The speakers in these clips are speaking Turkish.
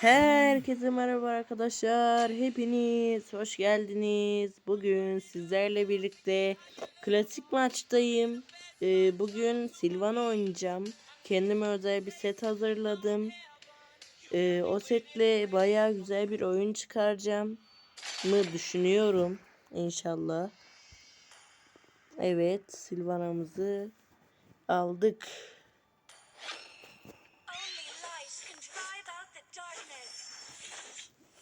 Herkese merhaba arkadaşlar. Hepiniz hoş geldiniz. Bugün sizlerle birlikte klasik maçtayım. Ee, bugün Silvana oynayacağım. Kendime özel bir set hazırladım. Ee, o setle baya güzel bir oyun çıkaracağım mı düşünüyorum inşallah. Evet, Silvana'mızı aldık.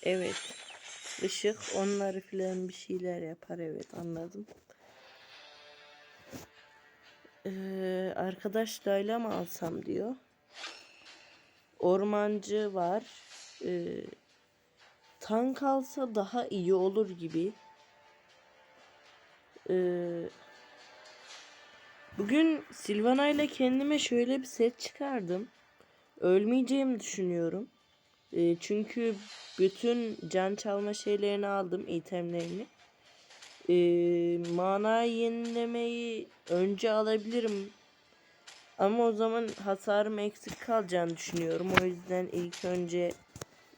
Evet. Işık onları filan bir şeyler yapar evet anladım. Ee, arkadaş Layla mı alsam diyor. Ormancı var. Ee, tank alsa daha iyi olur gibi. Ee, bugün Silvana ile kendime şöyle bir set çıkardım. Ölmeyeceğimi düşünüyorum. E, çünkü bütün can çalma şeylerini aldım, itemlerini. E, mana yenilemeyi önce alabilirim. Ama o zaman hasarım eksik kalacağını düşünüyorum. O yüzden ilk önce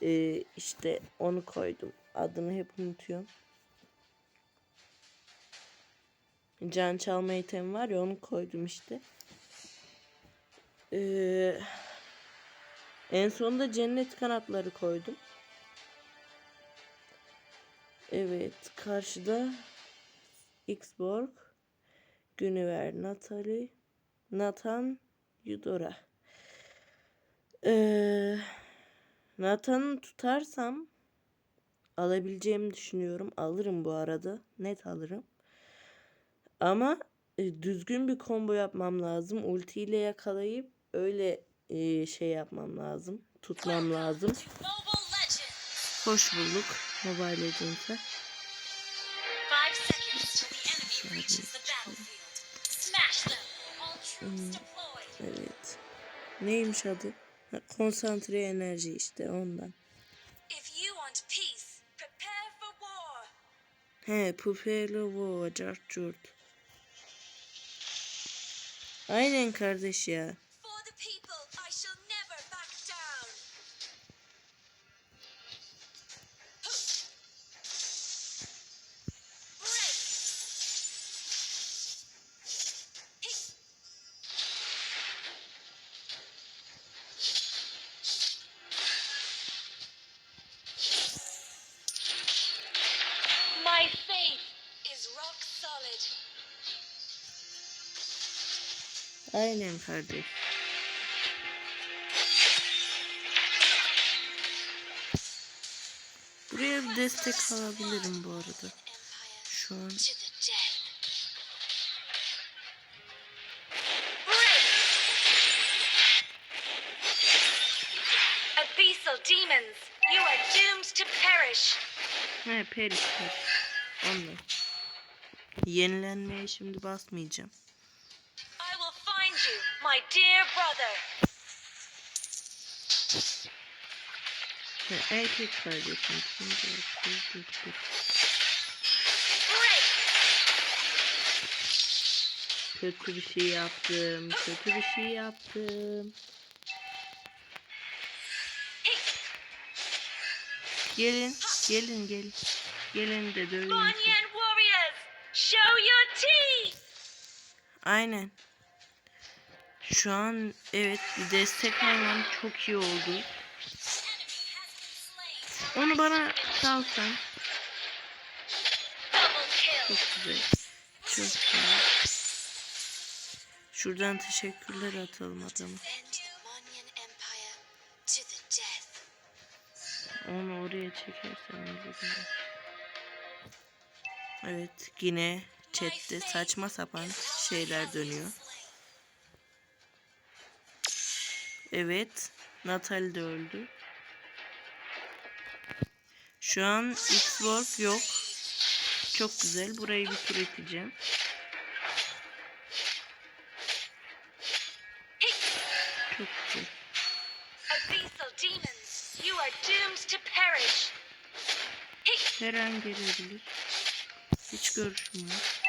e, işte onu koydum. Adını hep unutuyorum. Can çalma itemi var ya onu koydum işte. Eee... En sonunda cennet kanatları koydum. Evet, karşıda Xborg, Güniver, Natalie, Nathan, Yudora. Ee, Nathan'ı tutarsam alabileceğimi düşünüyorum. Alırım bu arada. Net alırım. Ama e, düzgün bir combo yapmam lazım. Ulti ile yakalayıp öyle e, şey yapmam lazım. Tutmam lazım. Hoş bulduk. Mobile Legends'e. Deployed. Evet. Neymiş adı? Ha, konsantre enerji işte ondan. He, Pufelo Vova, Cart. Aynen kardeş ya. Aynen kardeş. Buraya bir destek alabilirim bu arada. Şu an demons, you are doomed to perish. He peris peris. Ondan. Yenilenmeye şimdi basmayacağım. Dear brother. He, erkek kardeşim. Şimdi dur. Break. Kötü bir şey yaptım. Kötü bir şey yaptım. Gelin, gelin, gelin. Gelin de teeth. Aynen. Şu an evet destek almam çok iyi oldu. Onu bana salsan çok güzel. Çok güzel. Şuradan teşekkürler atalım death. Onu oraya çekersem güzel. Evet yine chatte saçma sapan şeyler dönüyor. Evet Natalie de öldü. Şu an X-Work yok. Çok güzel. Burayı bitireteceğim. Çok güzel. Her an gelebilir. Hiç görüşmüyor.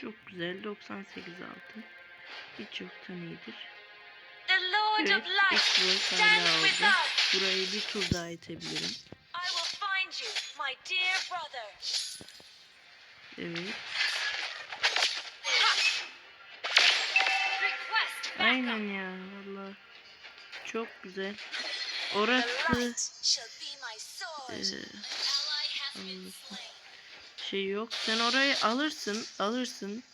Çok güzel. 98 altın. Hiç yoktan iyidir. Evet, stand hala orada. Burayı bir tur daha itebilirim. Evet. Aynen ya valla. Çok güzel. Orası slain. şey yok. Sen orayı alırsın, alırsın.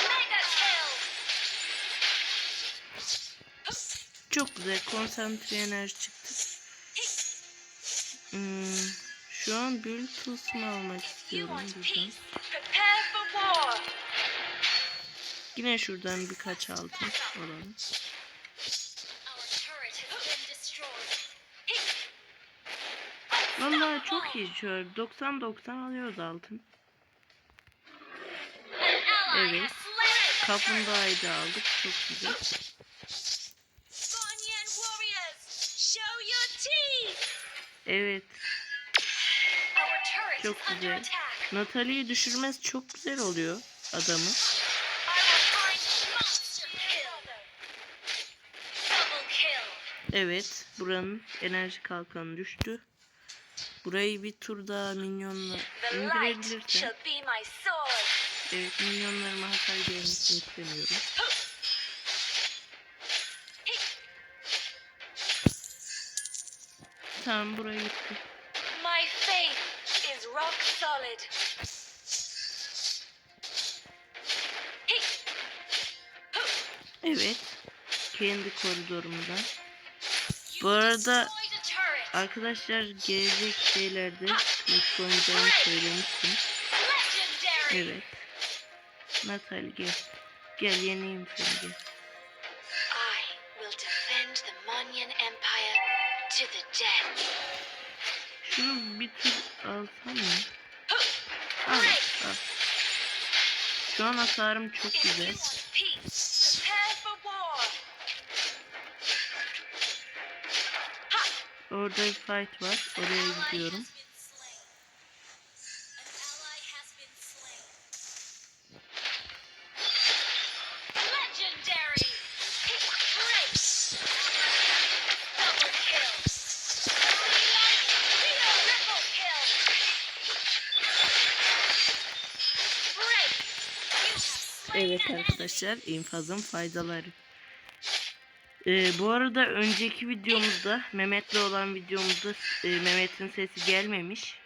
Mega kill. Çok güzel konsantre enerji çıktı. Hmm, şu an büyülü tılsımı almak istiyorum buradan. Yine şuradan birkaç altın alalım. Vallahi çok iyi şöyle 90-90 alıyoruz altın. Evet. Kaplumbağayı da aldık. Çok güzel. Evet. Çok güzel. Natalie'yi düşürmesi çok güzel oluyor adamı. Evet. Buranın enerji kalkanı düştü. Burayı bir tur daha minyonla indirebilirsem. Evet minyonlarıma hasar gelmesini istemiyorum. Tamam burayı gitti. My faith is rock solid. Evet. Kendi koridorumdan. You Bu arada. Arkadaşlar gelecek şeylerde kılıç oynayacağımı söylemiştim. Evet. Natalie gel. Gel yeneyim seni gel. I will defend the Monyan Empire to the death. Şunu bir tur alsam mı? Al al. Şu an hasarım çok güzel. Orada bir fight var. Oraya gidiyorum. Evet arkadaşlar infazın faydaları. Ee, bu arada önceki videomuzda Mehmet'le olan videomuzda e, Mehmet'in sesi gelmemiş.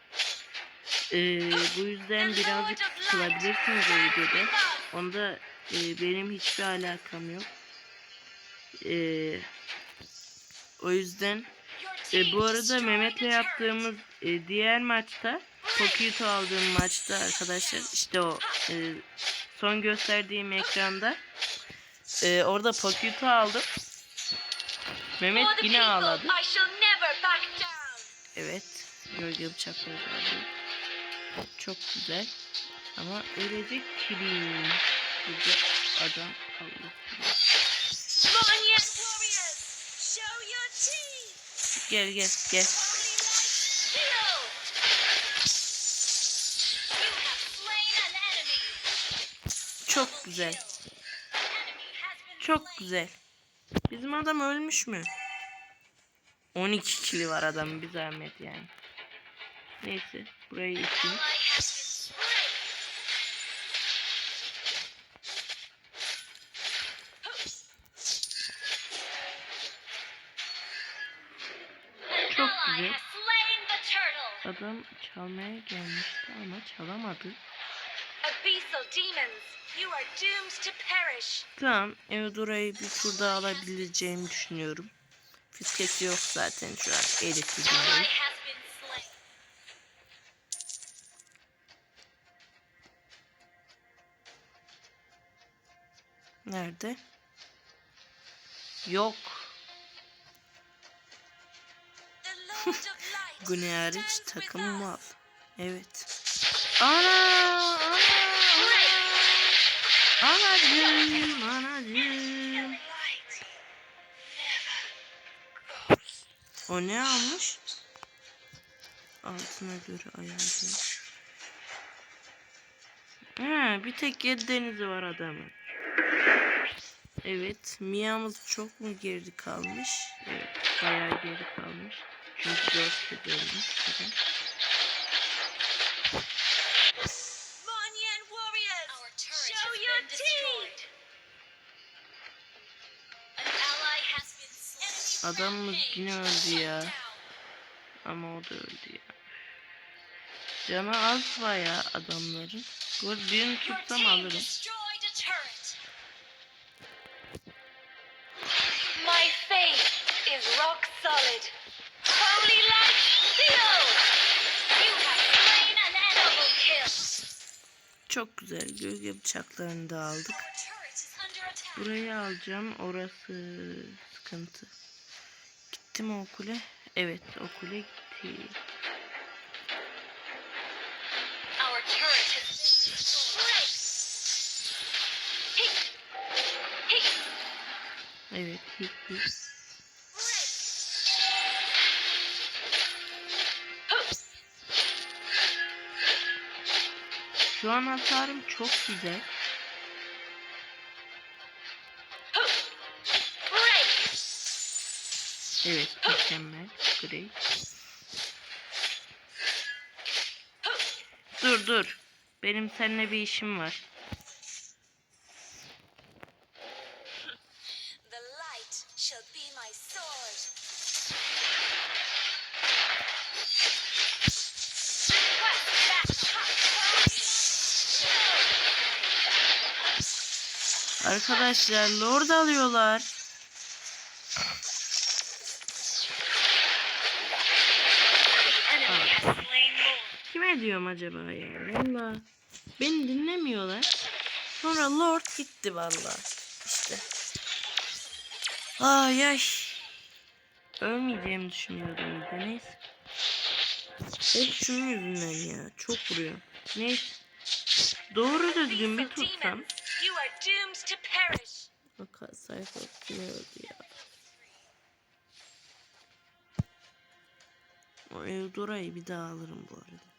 Ee, bu yüzden birazcık sıkılabilirsiniz o videoda. Onda e, benim hiçbir alakam yok. Ee, o yüzden e, bu arada Mehmet'le yaptığımız e, diğer maçta Pokito aldığım maçta arkadaşlar işte o e, son gösterdiğim ekranda e, orada Pokito aldım. Mehmet yine ağladı. Evet. Gölge bıçakları aldım. Çok güzel. Ama ölecek kilim. Burada adam Allah. Gel gel gel. Çok güzel. Çok güzel. Bizim adam ölmüş mü? 12 kili var adamın bir zahmet yani. Neyse burayı iteyim. Çok güzel. Adam çalmaya gelmişti ama çalamadı. Abyssal demons, you are doomed to perish. Tamam Eudora'yı bir tur daha alabileceğimi düşünüyorum. Fiskesi yok zaten şu an. Been slain. Nerede? Yok. Güney hariç takım mal. Evet. Ana! Ana! Anacığım! Anacığım! O ne almış? Altına göre ayarlı. Ha, bir tek yedi denizi var adamın. Evet, Mia'mız çok mu geri kalmış? Evet, bayağı geri kalmış. Çünkü dört kez ölmüş. Adamımız yine öldü ya. Ama o da öldü ya. Canı az bayağı adamların. Bu birini tutsam alırım. My faith is rock solid. Holy light steel. You have slain an enemy kill. Çok güzel. Gölge bıçaklarını da aldık. Burayı alacağım. Orası sıkıntı. Gitti mi o kule? Evet o kule gitti. Evet hit hit. Şu an hasarım çok güzel. Evet mükemmel. Great. Dur dur. Benim seninle bir işim var. Arkadaşlar lord alıyorlar. Enemy has slain Lord. Kime diyorum acaba ya? Valla. Beni dinlemiyorlar. Sonra lord gitti valla. İşte. Ay ay. Ölmeyeceğimi düşünüyordum bir de neyse. Hep şunun yüzünden ya. Çok vuruyor. Neyse. Doğru düzgün bir tutsam. Bak sayfa öldü ya. O Eudora'yı bir daha alırım bu arada.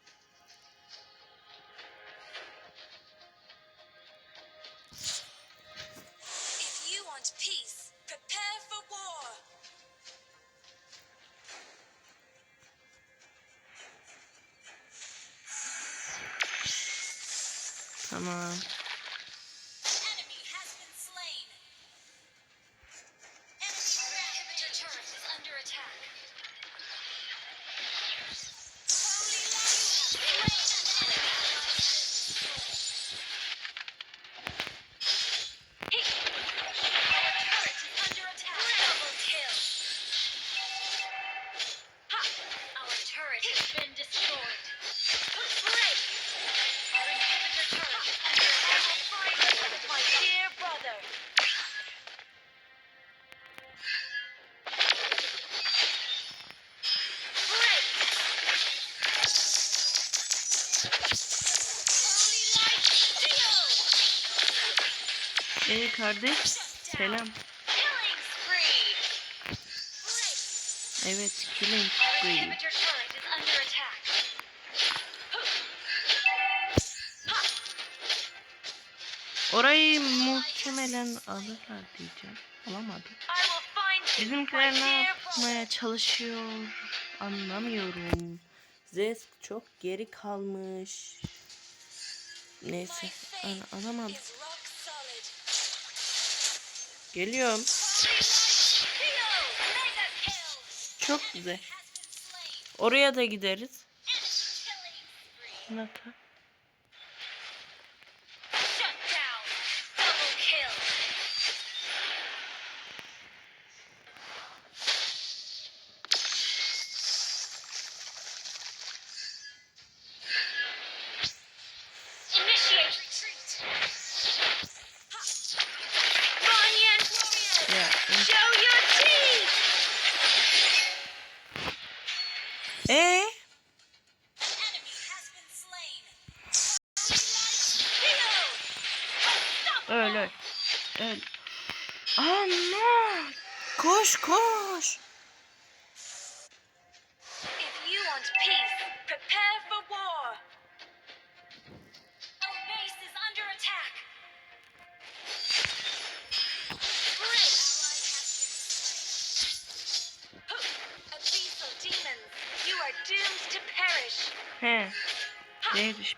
Tamam. An kardeş. Selam. Evet killing spree. Orayı muhtemelen alırlar diyeceğim. You, Bizimkiler ne yapmaya çalışıyor? Anlamıyorum. Zesk çok geri kalmış. Neyse. Ana, alamadım. is rock solid. Geliyorum. Çok güzel. Oraya da gideriz. Enemy killing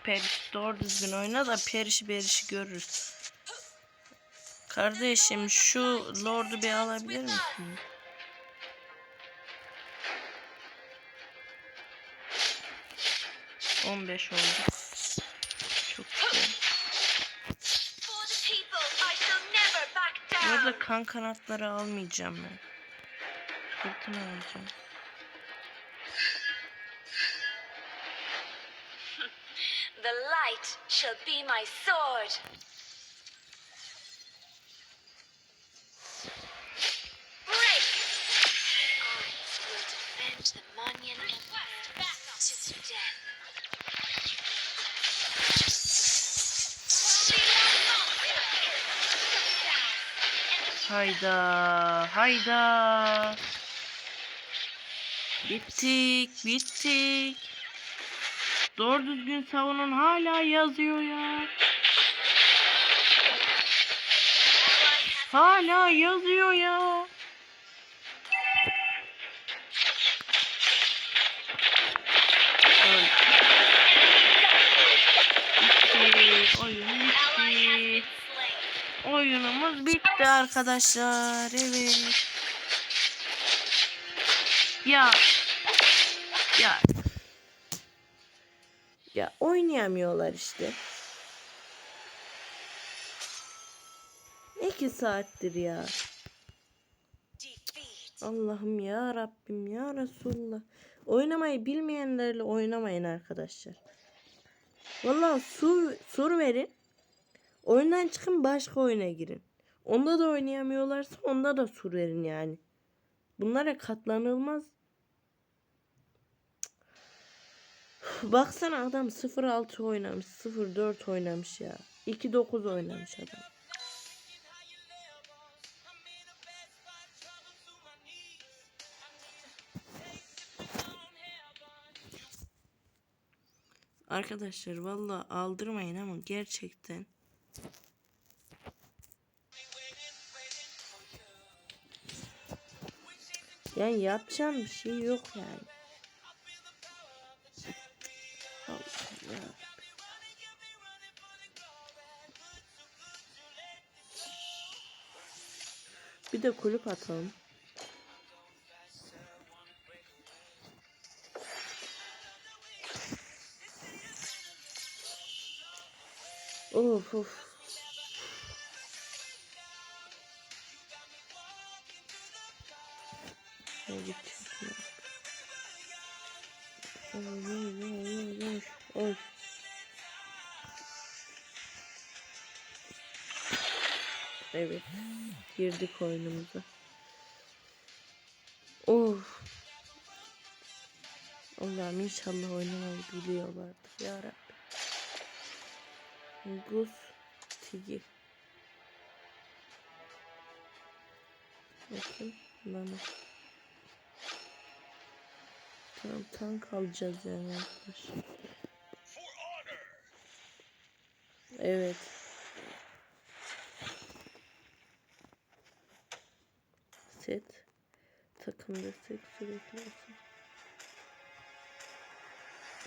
Periş doğru düzgün oyna da perişi berişi görürüz. Kardeşim şu lordu bir alabilir misin? On beş oldu. Çok güzel. Burada kan kanatları almayacağım ben. Fırtına alacağım. The light shall be my sword. Break! I will defend the Manyan Empire to the death. Hayda, hayda. Bittik, bittik. Doğru düzgün savunun hala yazıyor ya. Hala yazıyor ya. Oyunumuz bitti arkadaşlar. Evet. Ya. Ya. Ya oynayamıyorlar işte. İki saattir ya. Allah'ım ya Rabbim ya Resulullah. Oynamayı bilmeyenlerle oynamayın arkadaşlar. Vallahi sur, sur verin. Oyundan çıkın başka oyuna girin. Onda da oynayamıyorlarsa onda da sur verin yani. Bunlara katlanılmaz. Baksana adam 0-6 oynamış, 0-4 oynamış ya. 2-9 oynamış adam. Arkadaşlar valla aldırmayın ama gerçekten Yani yapacağım bir şey yok yani. Bir de kulüp atalım. Of of. Hadi çıkma. Oy oy oy oy oy. Evet. Girdik oyunumuza. Of. Allah'ım inşallah oynamayı biliyorlardır ya Rabbi. Gus Tigi. Bakın bana. Tamam tank alacağız yani arkadaşlar. Evet. Set. Takım destek sürekli olsun.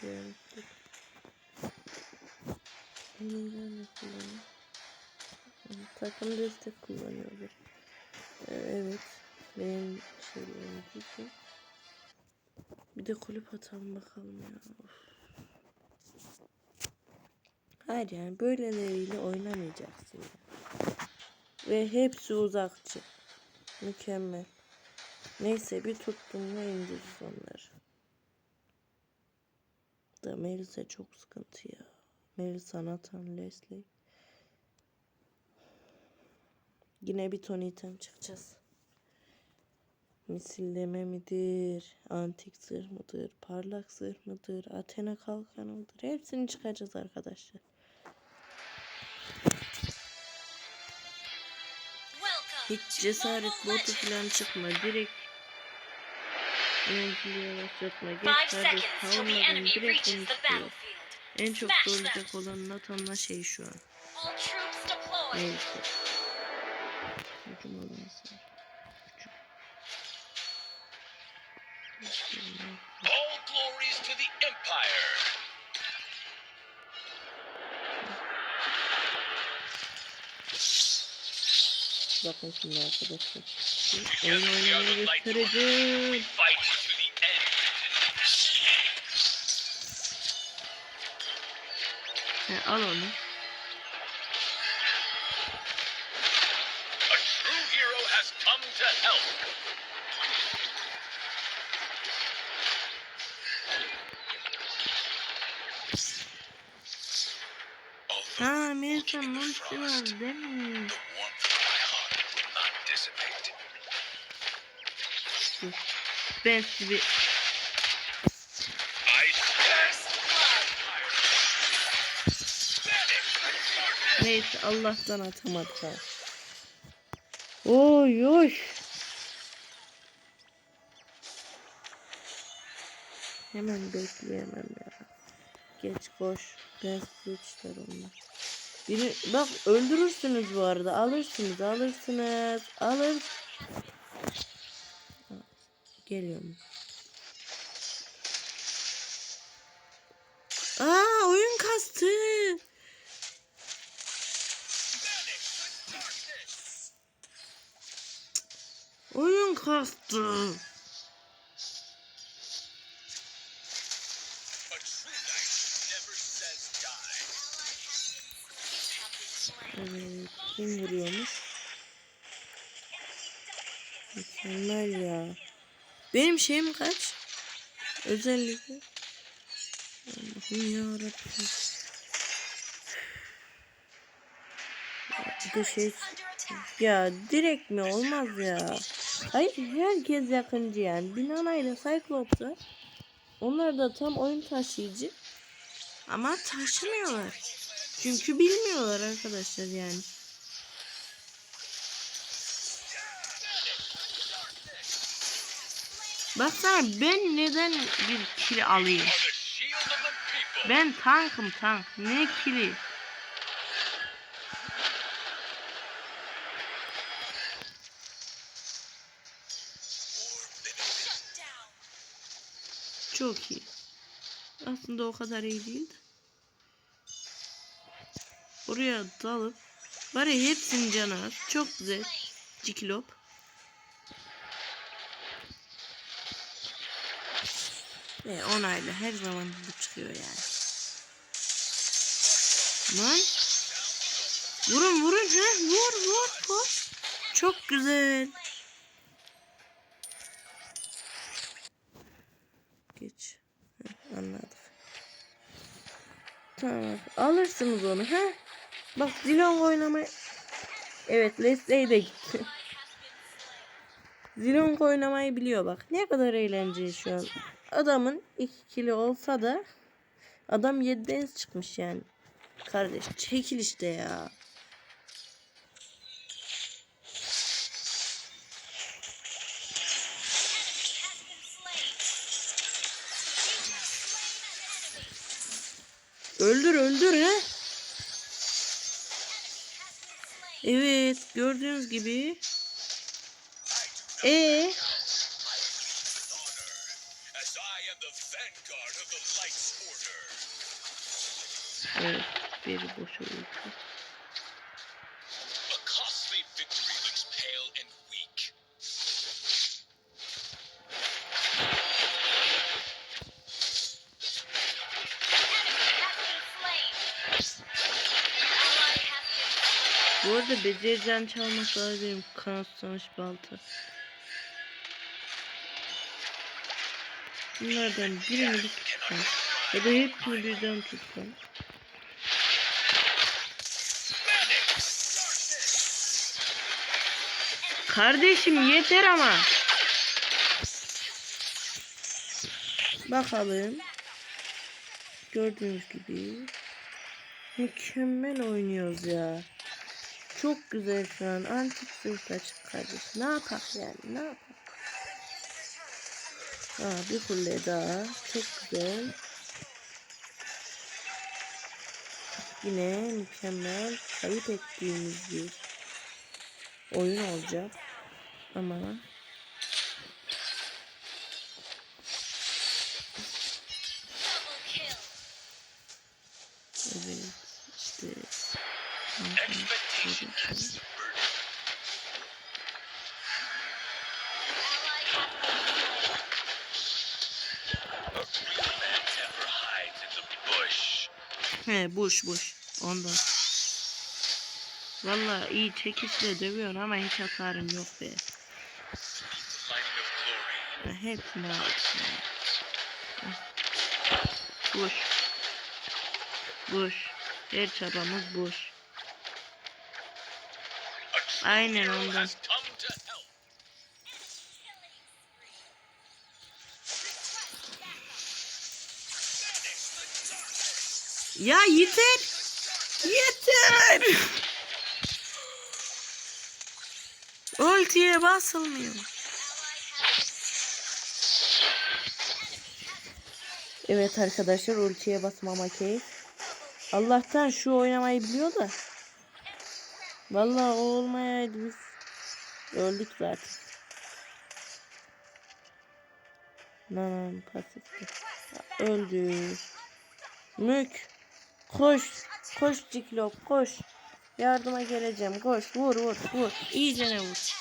Diğerlik. Elimden de kullanıyorum. Takım destek kullanıyordur. Evet. Benim şeylerim gibi. Bir de kulüp atalım bakalım ya. Of. Hayır yani böyleleriyle oynamayacaksın ya. Ve hepsi uzakçı. Mükemmel. Neyse bir tuttum mu indiririz onları. Da Melisa çok sıkıntı ya. Melisa, Nathan, Leslie. Yine bir ton item çıkacağız. Misilleme midir? Antik zırh mıdır? Parlak zırh mıdır? Athena kalkanı mıdır? Hepsini çıkacağız arkadaşlar. Hiç cesaret botu falan çıkma. Direkt menzili yavaşlatma. Geç kardeş enemy direkt tutuyor. battlefield. En çok zorlayacak olan Nathan'la şey şu an. Neyse. Hücum alanı All glories Bakın şimdi arkadaşlar. Oyun oynamayı göstereceğim. He, al onu. A true hero has Ben sizi bir... Neyse Allah'tan atamadık ha. Oy oy. Hemen bekleyemem ya. Geç koş. Ben suçlar onlar. Biri, bak öldürürsünüz bu arada. Alırsınız alırsınız. Alır. Geliyorum. Aa oyun kastı. Oyun kastı. Evet, kim vuruyormuş? Mükemmel ya. Benim şeyim kaç? Özellikle. Allah'ım yarabbim. Bir de şey... Ya direkt mi olmaz ya. Hayır herkes yakıncı yani. Binana ile Cyclops var. Onlar da tam oyun taşıyıcı. Ama taşımıyorlar. Çünkü bilmiyorlar arkadaşlar yani. Baksana ben neden bir kili alayım? Ben tankım tank. Ne kili? Çok iyi. Aslında o kadar iyi değil. De. Oraya dalıp var ya hepsinin canı. Çok güzel. Ciklop. Ve onayla her zaman bu çıkıyor yani. Lan. Vurun vurun he vur vur vur. Çok güzel. Geç. Heh, anladık. Tamam. Alırsınız onu he. Bak Zilong oynamayı... Evet Leslie de gitti. Zilong oynamayı biliyor bak. Ne kadar eğlenceli şu an. Adamın 2 kilo olsa da adam 7'den çıkmış yani. Kardeş çekil işte ya. Öldür öldür he. Evet gördüğünüz gibi. E As I am the vanguard Arada beceriden çalmak lazım. Kanatlanmış balta. Bunlardan birini bir tutsam. Ya da hepsini birden tutsam. Kardeşim yeter ama. Bakalım. Gördüğünüz gibi. Mükemmel oynuyoruz ya. Çok güzel şu an. Antik zırh açık kardeş. Ne yapak yani? Ne yapak? Aa, bir kule daha. Çok güzel. Yine mükemmel kayıp ettiğimiz bir oyun olacak. Ama evet işte Expectations has subverted. He boş boş. Ondan. Valla iyi çekişle dövüyorsun ama hiç hasarın yok be. Ha, Hepsini aldım. Boş. Boş. Her çabamız boş. Aynen ondan. Ya yeter. Yeter. Ultiye basılmıyor. Evet arkadaşlar ultiye basmama keyif. Allah'tan şu oynamayı biliyor da. Vallahi o olmayaydı biz öldük zaten. Lan pasifti. Öldü. Mük. Koş. Koş Ciklop koş. Yardıma geleceğim. Koş vur vur vur. İyice ne vur.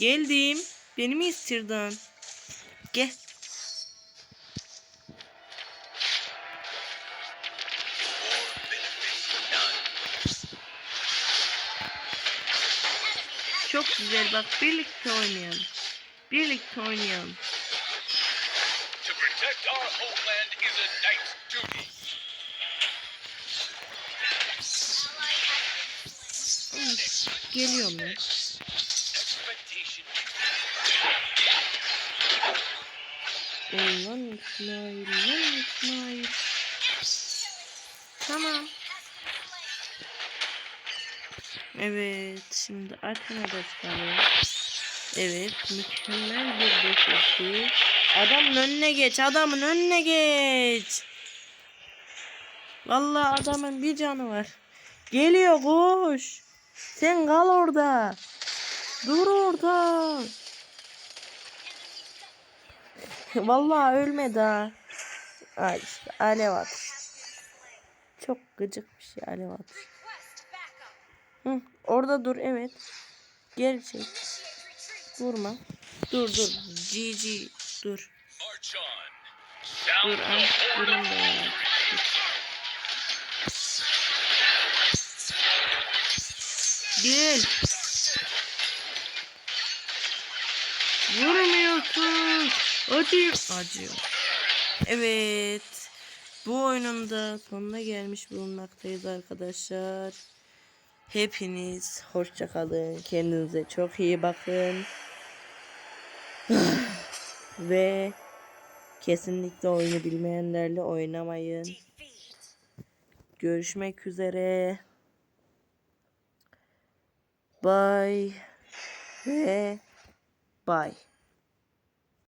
Geldim. Beni mi istirdin? Gel. Güzel bak birlikte oynayalım. Birlikte oynayalım. To protect our homeland is a knight's duty. Geliyorum ya. Expectation. Ey lan İsmail lan İsmail. Tamam. Evet şimdi da çıkalım. Evet mükemmel bir beşikti. Adamın önüne geç adamın önüne geç. Vallahi adamın bir canı var. Geliyor koş. Sen kal orada. Dur orada. Vallahi ölmedi ha. Ay işte alev atış. Çok gıcık bir şey alev atış. Hı, orada dur evet. Geri çek. Vurma. Dur dur. GG dur. Dur ay durun da ya. Gel. Vurmuyorsun. Acıyor. Acıyor. Evet. Bu oyunun da sonuna gelmiş bulunmaktayız arkadaşlar. Hepiniz hoşça kalın. Kendinize çok iyi bakın. Ve kesinlikle oyunu bilmeyenlerle oynamayın. Görüşmek üzere. Bye ve bye.